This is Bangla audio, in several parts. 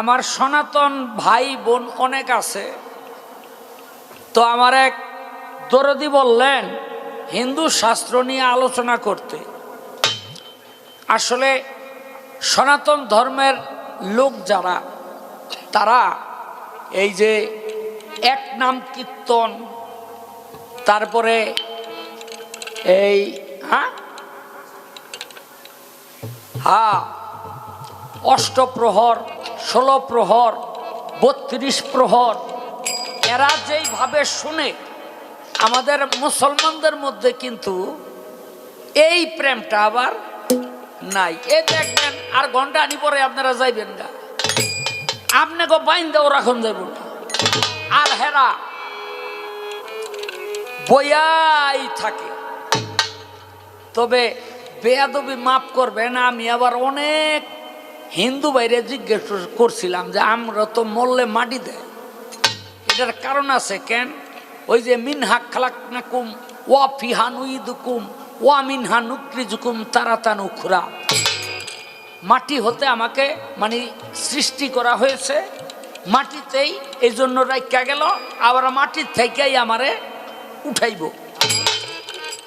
আমার সনাতন ভাই বোন অনেক আছে। তো আমার এক দরদি বললেন, হিন্দু শাস্ত্র নিয়ে আলোচনা করতে। আসলে সনাতন ধর্মের লোক যারা, তারা এই যে এক নাম কীর্তন, তারপরে এই হ্যাঁ? হ্যাঁ অষ্টপ্রহর ষোলো প্রহর বত্রিশ প্রহর এরা যেইভাবে শুনে, আমাদের মুসলমানদের মধ্যে কিন্তু এই প্রেমটা আবার নাই। এ দেখবেন, আর ঘণ্টা আনি পরে আপনারা যাইবেন না। আপনাকে বাইন দেও রাখুন যাইব আর হেরা বয়াই থাকে। তবে বেয়াদবি মাফ করবেন, আমি আবার অনেক হিন্দু বাইরে জিজ্ঞেস করছিলাম যে, আমরা তো মরলে মাটি দেয় এটার কারণ আছে কেন? ওই যে, মিনহা খালাক নাকুম ওয়া ফিহানুইদুকুম ওয়া মিনহা নুক্রিজুকুম তারাতানু খুরা মাটি হতে আমাকে মানে সৃষ্টি করা হয়েছে। মাটিতেই এই জন্য রাখা গেল, আবার মাটির থেকেই আমারে উঠাইব।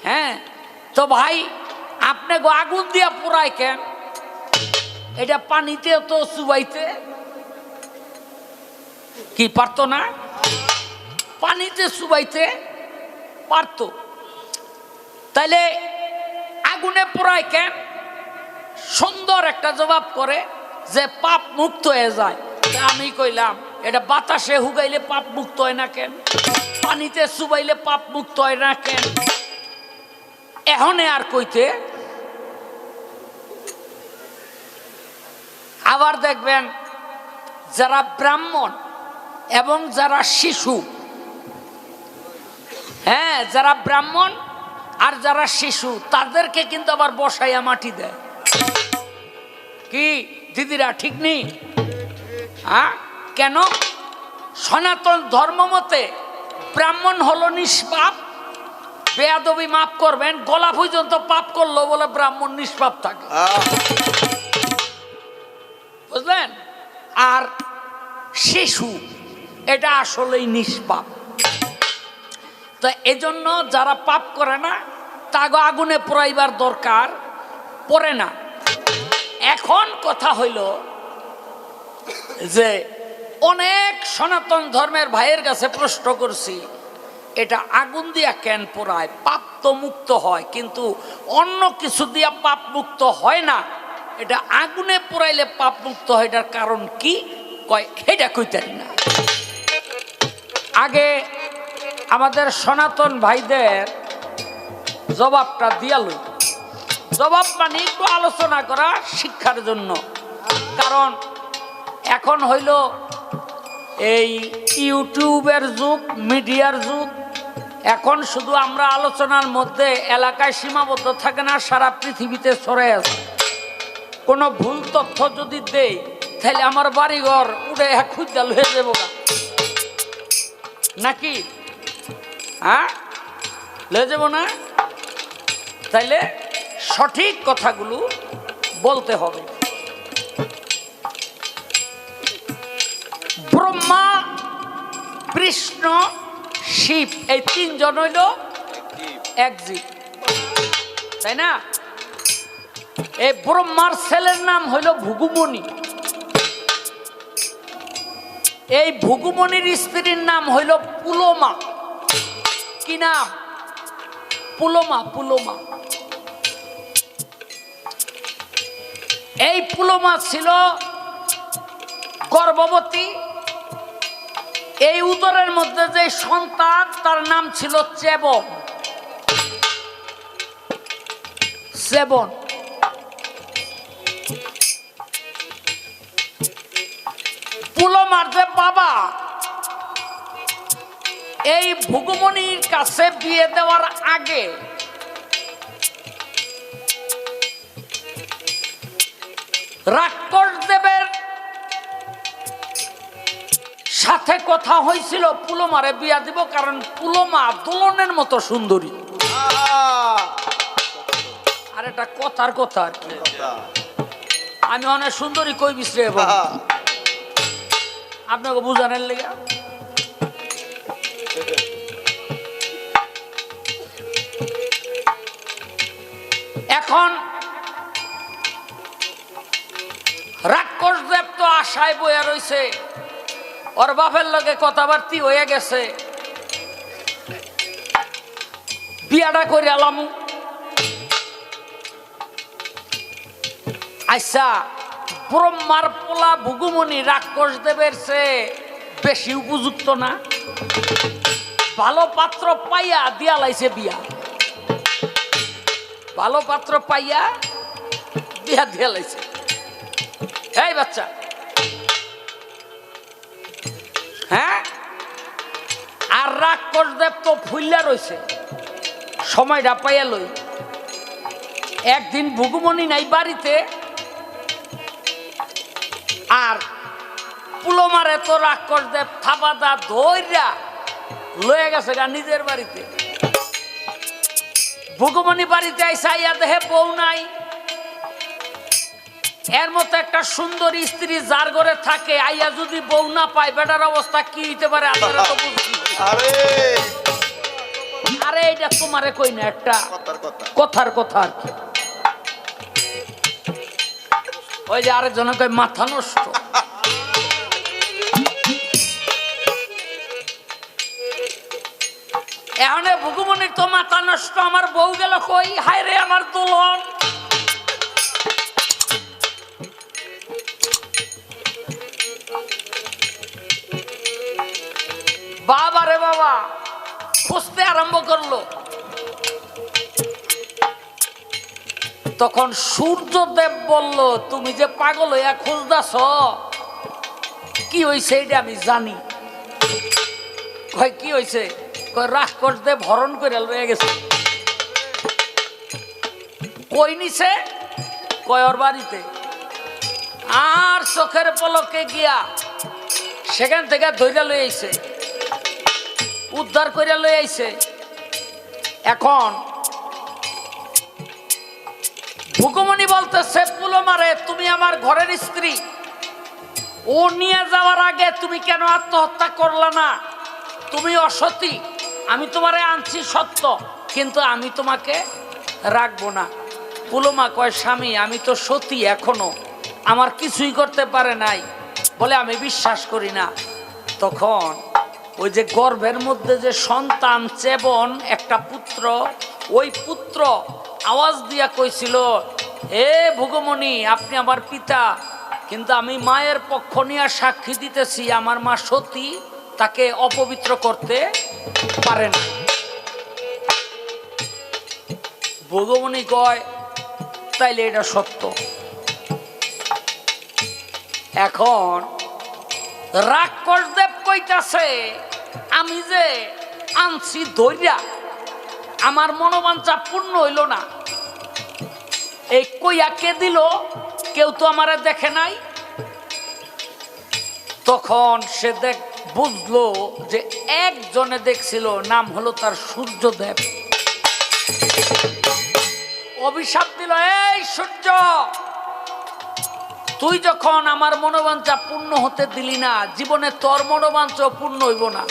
হ্যাঁ? তো ভাই, আপনি আগুন দিয়া পোড়ায় কেন? এটা পানিতে তো চুবাইতে কি, পারতো না? পানিতে চুবাইতে পারতো। তাইলে আগুনে পোড়ায় কেন? সুন্দর একটা জবাব করে যে পাপ মুক্ত হয়ে যায়। আমি কইলাম, এটা বাতাসে হুগাইলে পাপ মুক্ত হয় না কেন? পানিতে চুবাইলে পাপ মুক্ত হয় না কেন? এহনে আর কইতে আবার দেখবেন যারা ব্রাহ্মণ এবং যারা শিশু হ্যাঁ যারা ব্রাহ্মণ আর যারা শিশু, তাদেরকে কিন্তু আবার বসাইয়া মাটি দেয়। কি? দিদিরা, ঠিক নেই? হ্যাঁ কেন? সনাতন ধর্ম মতে ব্রাহ্মণ হলো নিষ্পাপ, বেয়াদবি মাপ করবেন, গলা পর্যন্ত পাপ করল বলে ব্রাহ্মণ নিষ্পাপ থাকে। বুঝলেন? আর শিশু, এটা আসলেই নিষ্পাপ। তো এজন্য যারা পাপ করে না, তাগো আগুনে পোড়াইবার দরকার পড়ে না। এখন কথা হইল যে, অনেক সনাতন ধর্মের ভাইয়ের কাছে প্রশ্ন করছি, এটা আগুন দিয়া কেন পোড়ায়? পাপ তো মুক্ত হয়, কিন্তু অন্য কিছু দিয়া পাপ মুক্ত হয় না। এটা আগুনে পোড়াইলে পাপ মুক্ত হয়, এটার কারণ কি? কয় এটা কইতেন না। আগে আমাদের সনাতন ভাইদের জবাবটা দিয়াল জবাব মানে একটু আলোচনা করা শিক্ষার জন্য। কারণ এখন হইল এই ইউটিউবের যুগ, মিডিয়ার যুগ। এখন শুধু আমরা আলোচনার মধ্যে এলাকায় সীমাবদ্ধ থাকে না, সারা পৃথিবীতে সরে আছে। কোনো ভুল তথ্য যদি দেই তাহলে আমার বাড়িঘর উড়ে এক খুঁজাল হয়ে যাব না। নাকি? হ্যাঁ? লয়ে যাব না? তাইলে সঠিক কথাগুলো বলতে হবে। ব্রহ্মা কৃষ্ণ শিব এই তিনজন হইল এক জীব। তাই না? এই ব্রহ্মার ছেলের নাম হইল ভুগুমণি। এই ভুগুমণির স্ত্রীর নাম হইল পুলোমা। কি নাম? পুলোমা পুলোমা। এই পুলোমা ছিল গর্ভবতী। এই উদরের মধ্যে যে সন্তান, তার নাম ছিল চেবন। সেবন পুলোমার যে বাবা। এই ভুগুমনির কাছে বিয়ে দেওয়ার আগে রাক্ষস দেবের সাথে কথা হয়েছিল, পুলোমারে বিয়া দিব কারণ পুলোমা দোলনের মতো সুন্দরী। আর এটা কথার কথা আমি অনেক সুন্দরী কই বিশ্রে আপনাকে বুঝানোর লেগে। এখন রাক্ষস দেব তো আশায় বইয়া রইছে। ওর বাপের লগে কথাবার্তি হয়ে গেছে। বিয়াটা করে আলাম আচ্ছা ব্রহ্মার পোলা ভুগুমনি রাক্ষস দেবের সে বেশি উপযুক্ত না। ভালো পাত্র পাইয়া দিয়া লাইছে বিয়া। ভালো পাত্র পাইয়া বিয়া দিয়া লাইছে। এই বাচ্চা। হ্যাঁ? আর রাক্ষস দেব তো ফুল্লা রইছে। সময়টা পাইয়া লই। একদিন ভুগুমনি নাই বাড়িতে আর পুলমারে তো রাক্ষস দেব থাপাদা ধৈর্যা লয়ে গেছে গা নিজের বাড়িতে। ভুগুমনি বাড়িতে আইসা ইয়া দেহে বউ নাই। এর মতো একটা সুন্দর স্ত্রী যার ঘরে থাকে আইয়া যদি বউ না পায় বেটার অবস্থা কি হইতে পারে? আপনারা তো আরে! আরে এটা তোমারে কই না একটা? কথার কথা। কথার কথা আর কি। ওই যে আরেকজন কয়, মাথা নষ্ট। এখানে ভুগুমনির তো মাথা নষ্ট, আমার বউ গেল কই? হায় রে আমার দুলন। বাবা রে বাবা, খুঁজতে আরম্ভ করল। তখন সূর্যদেব বলল, তুমি যে পাগল হইয়া খুঁজদাছ কি হয়েছে এটা আমি জানি। কয়, কি হয়েছে কয় রাক্ষস দেব হরণ করে লয়ে গেছে। কই নিছে? কয়, ওর বাড়িতে। আর চোখের পলকে গিয়া সেখান থেকে ধৈর্য লই আইছে। উদ্ধার করে লই আইছে। এখন ভুকুমনি বলতেছে পুলমারে তুমি আমার ঘরের স্ত্রী। ও নিয়ে যাওয়ার আগে তুমি কেন আত্মহত্যা করলা না? তুমি অসতী, আমি তোমারে আনছি সত্য, কিন্তু আমি তোমাকে রাখব না। পুলমা কয়, স্বামী, আমি তো সতী এখনও, আমার কিছুই করতে পারে নাই, বলে আমি বিশ্বাস করি না। তখন ওই যে গর্ভের মধ্যে যে সন্তান চেবন, একটা পুত্র, ওই পুত্র আওয়াজ দিয়া কইছিল হে ভুগমণি, আপনি আমার পিতা, কিন্তু আমি মায়ের পক্ষ নিয়ে সাক্ষী দিতেছি, আমার মা সতী, তাকে অপবিত্র করতে পারে না। ভগমণি কয়, তাইলে এটা সত্য। এখন রাক্ষস দেব কইতাছে, আমি যে আনছি দইরা আমার মনোবাঞ্ছা পূর্ণ হইল না। এই কইয়া কে দিল, কেউ তো আমারে দেখে নাই। তখন সে দেখ, বুঝলো যে একজনে দেখছিল, নাম হলো তার সূর্যদেব। অভিশাপ দিল, এই সূর্য, তুই যখন আমার মনোবাঞ্ছা পূর্ণ হতে দিলি না, জীবনে তোর মনোবাঞ্ছা পূর্ণ হইব না।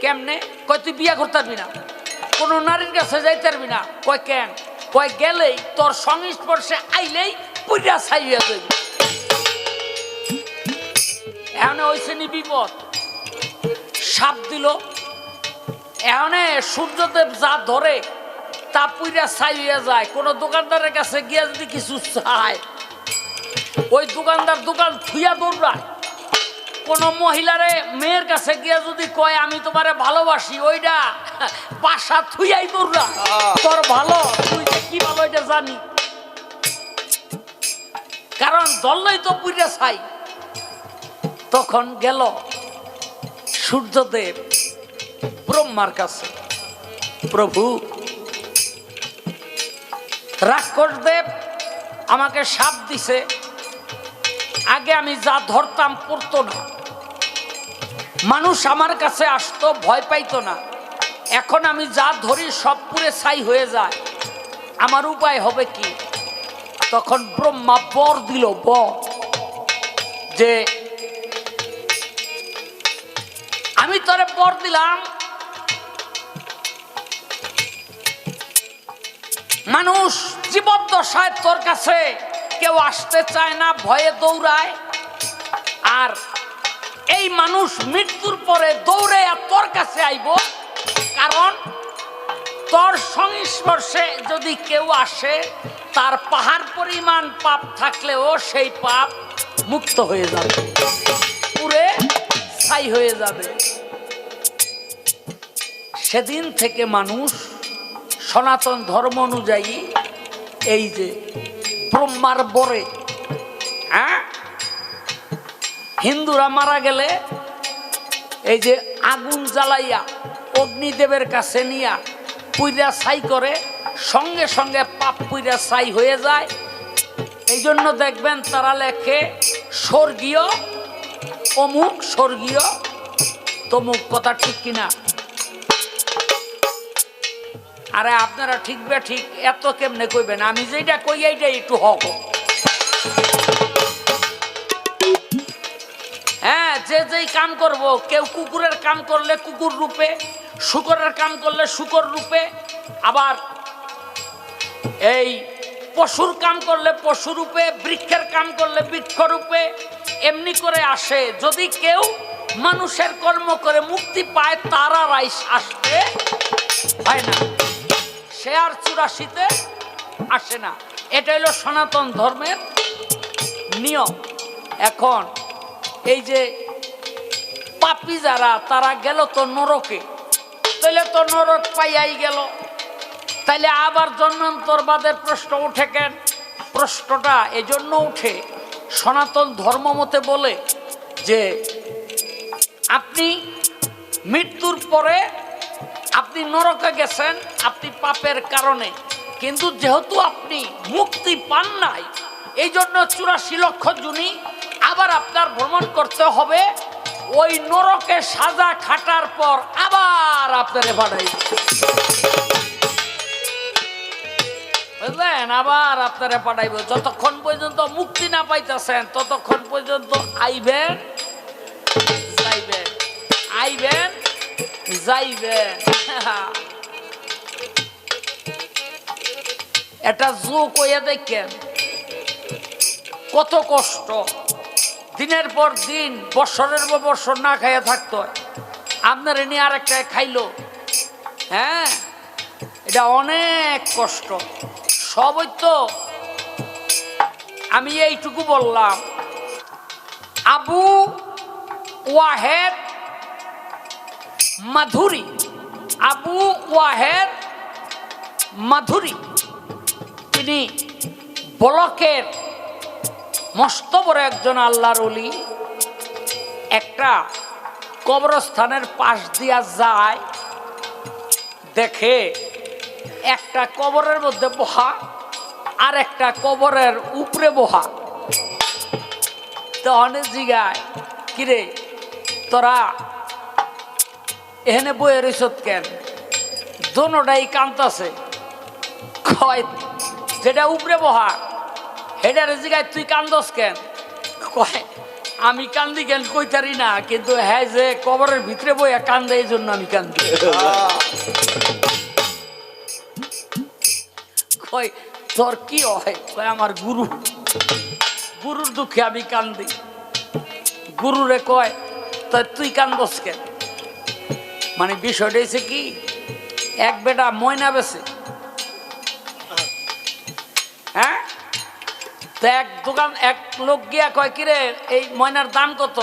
কেমনে? কয়, তুই বিয়া করতে পারবি না। কোনো নারীর কাছে যাইতে পারবি না। কয়, কেন? কয়, গেলেই তোর সংস্পর্শে আইলেই পুরিয়া ছাই হয়ে যাবি এখানে হয়েছে নি বিপদ। সাপ দিল। এখানে সূর্যদেব যা ধরে তা পুইরা ছাই হয়ে যায়। কোনো দোকানদারের কাছে গিয়ে যদি কিছু চায়, ওই দোকানদার দোকান থুইয়া দৌড়ায়। কোনো মহিলারে মেয়ের কাছে গিয়ে যদি কয় আমি তোমারে ভালোবাসি ওইটা বাসা থুইয়াই দৌড়া তোর ভালো তুই কি ভালো এটা জানি। কারণ দলই তো পুইরা ছাই। তখন গেল সূর্যদেব ব্রহ্মার কাছে। প্রভু রাক্ষসদেব আমাকে সাপ দিছে। আগে আমি যা ধরতাম পড়তো না। মানুষ আমার কাছে আসতো, ভয় পাইতো না। এখন আমি যা ধরি সব পুরে ছাই হয়ে যায়। আমার উপায় হবে কি? তখন ব্রহ্মা বর দিল, বর, যে, আমি তোরে পর দিলাম। মানুষ জীবদ্দশায় তোর কাছে কেউ আসতে চায় না, ভয়ে দৌড়ায়। আর এই মানুষ মৃত্যুর পরে দৌড়ে তোর কাছে আইব। কারণ তোর সংস্পর্শে যদি কেউ আসে, তার পাহাড় পরিমাণ পাপ থাকলেও সেই পাপ মুক্ত হয়ে যাবে। পুরে ছাই হয়ে যাবে। সেদিন থেকে মানুষ সনাতন ধর্ম অনুযায়ী এই যে ব্রহ্মার বরে হিন্দুরা মারা গেলে এই যে আগুন জ্বালাইয়া, অগ্নিদেবের কাছে নিয়া পুইরা ছাই করে, সঙ্গে সঙ্গে পাপ পুইরা ছাই হয়ে যায়। এই জন্য দেখবেন তারা লেখে, স্বর্গীয়, অমুক স্বর্গীয়, তমুক কথা ঠিক কিনা? আরে আপনারা ঠিক বে ঠিক, এত কেমনে কইবেন? আমি যেটা কই এইটা একটু হক যে যেই কাম করব, কেউ কুকুরের কাম করলে কুকুর রূপে, শুকরের কাম করলে শুকর রূপে, আবার এই পশুর কাম করলে পশু রূপে, বৃক্ষের কাম করলে বৃক্ষ রূপে, এমনি করে আসে। যদি কেউ মানুষের কর্ম করে মুক্তি পায়, তারা রাইস আসতে হয় না। সে আর চুরাশিতে আসে না। এটা হলো সনাতন ধর্মের নিয়ম। এখন এই যে পাপি যারা তারা গেল তো নরকে। তাইলে তো নরক পাইয়াই গেল। তাইলে আবার জন্মান্তরবাদের প্রশ্ন উঠে কেন? প্রশ্নটা এজন্য উঠে, সনাতন ধর্ম মতে বলে যে, আপনি মৃত্যুর পরে আপনি নরকে গেছেন, আপনি পাপের কারণে। কিন্তু যেহেতু আপনি মুক্তি পান নাই এই জন্য চুরাশি লক্ষ জুনি আবার আপনার ভ্রমণ করতে হবে ওই নরকে সাজা খাটার পর আবার আপনারে বাড়াই বুঝলেন? আবার আপনারে পাঠাইব যতক্ষণ পর্যন্ত মুক্তি না পাইতেছেন, ততক্ষণ পর্যন্ত আইবেন, যাইবেন আইবেন, যাইবেন। এটা যোগ হইয়া দেখেন, কত কষ্ট। দিনের পর দিন বৎসরের পর বছর না খাইয়া থাকতো। আপনার এনে আর একটা খাইলো। হ্যাঁ? এটা অনেক কষ্ট। সবই তো। আমি এইটুকু বললাম। আবু ওয়াহেদ মাধুরী। আবু ওয়াহেদ মাধুরী। তিনি বলকের মস্ত বড় একজন আল্লাহর অলি একটা কবরস্থানের পাশ দিয়া যায়, দেখে একটা কবরের মধ্যে বহা আর একটা কবরের উপরে বহা। তো অনেক জিগায়, কিরে, তোরা এখানে বয়ে রইছত কেন? দোনোটাই কান্তাছে কয়, যেটা উপরে বহা হেডার জিগায় তুই কান্দস কেন? কয়, আমি কান্দি কেন কইতারি না, কিন্তু হ্যাঁ যে কবরের ভিতরে বইয়া কান্দে, এই জন্য আমি কান্দি। কয়, তোর কি হয়? আমার গুরু, গুরুর দুঃখে আমি কান্দি। গুরুরে কয়, তা তুই কান্দস কেন? মানে বিষয়টা হয়েছে কি, এক বেটা ময়না বেছে এক দোকান এক লোক গিয়া কয়, কিরে, এই ময়নার দাম কত?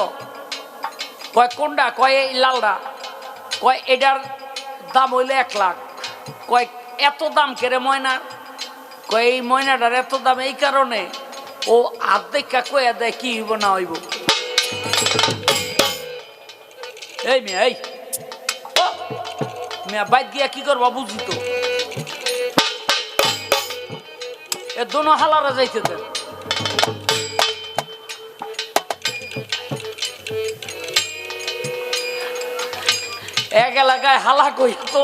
কয় কোনটা কয়, এই লালটা কয়, এটার দাম হইলে এক লাখ। কয়, এত দাম কেরে ময়নার? কয়, এই ময়নাটার এত দাম এই কারণে। ও দেখা কয়ে দেয়, কি হইব না হইব? এই মেয়ে, এই। মেয়া বাইক গিয়া কি করবা বুঝি তো? এ দোনো হালারা যাইতে এক এলাকায় হালা কই তো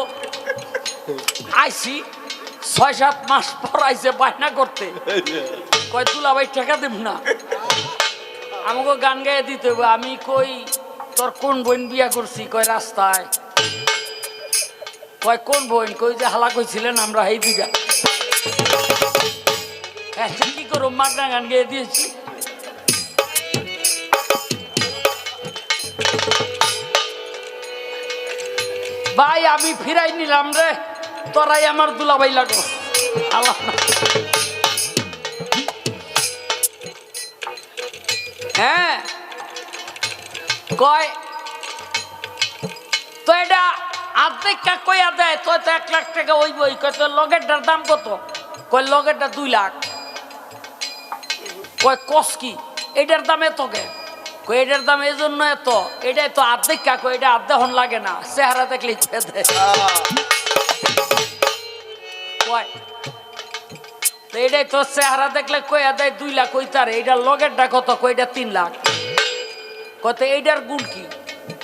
আইসি ছয় সাত মাস পর আইসে বায়না করতে। কয়, তুলা ভাই টাকা দেব না। আমাকে গান গাইয়ে দিতে হবে আমি কই, তোর কোন বোন বিয়া করছি? কয়, রাস্তায়। কয়, কোন বোন? কই, যে হালা কইছিলেন আমরা এই দুইটা হ্যাঁ কি করো মাগনা গান গেয়ে দিয়েছি। ভাই, আমি ফিরাই নিলাম রে। তোরাই আমার দুলাভাই লাগো। আল্লাহ। হ্যাঁ। কয়, তো এটা আর্ধেক কইয়া দেয়, তো এক লাখ টাকা ওই বই কয়, তো লগেরটার দাম কত? কয় লগেরটা দুই লাখ। কয়, কস কি? এটার দাম এত কে? এটার দাম এই জন্য এত? এটাই তো আর্ধেক কা কয় এটা আর্ধে হন লাগে না। চেহারা দেখলে ইচ্ছে তো এটাই তো চেহারা দেখলে কইয়া দেয় দুই লাখ ওই তার? এইটার লগেরটা কত? কয় এটা তিন লাখ। কত এইটার গুণ কি?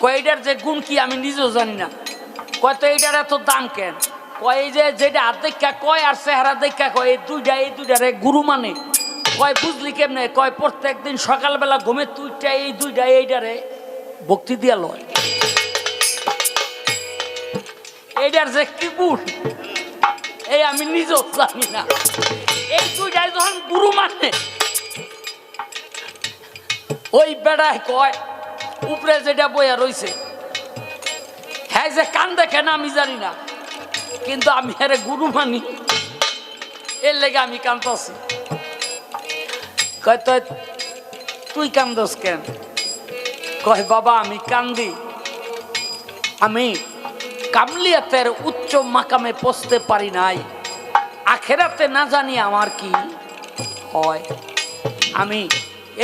কয়, এইটার যে গুণ কি আমি নিজেও জানি না। কয়, তো এইটার এত দাম কেন? কয় যে যেটা দেখা কয় আর চেহারা দেখা কয়, এই দুইটা, এই দুইটারে গুরু মানে। কয় বুঝলি কেমনে? কয় প্রত্যেক দিন সকালবেলা ঘুমে তুইটা এই দুইটা এইটারে ভক্তি দিয়া লয়। এইটার যে কি গুণ এই আমি নিজেও জানি না। এই দুইটাই যখন গুরু মানে ওই বেড়ায় কয়, উপরে যেটা বইয়া রইছে হ্যাঁ যে কান দেখে না আমি জানি না, কিন্তু আমি আরে গুরু মানি, এর লেগে আমি কান্দছি কয় তো তুই কান্দস কেন? কয়, বাবা, আমি কান্দি। আমি কামলিয়াতের উচ্চ মাকামে পৌঁছতে পারি নাই। আখেরাতে না জানি আমার কি হয়। আমি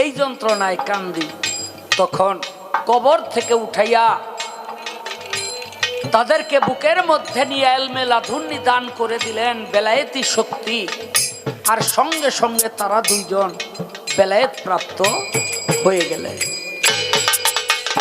এই যন্ত্রণায় কান্দি। তখন কবর থেকে উঠাইয়া তাদেরকে বুকের মধ্যে নিয়ে এলমেলা ধুন্নি দান করে দিলেন বেলায়েতি শক্তি। আর সঙ্গে সঙ্গে তারা দুইজন বেলায়েত প্রাপ্ত হয়ে গেলেন।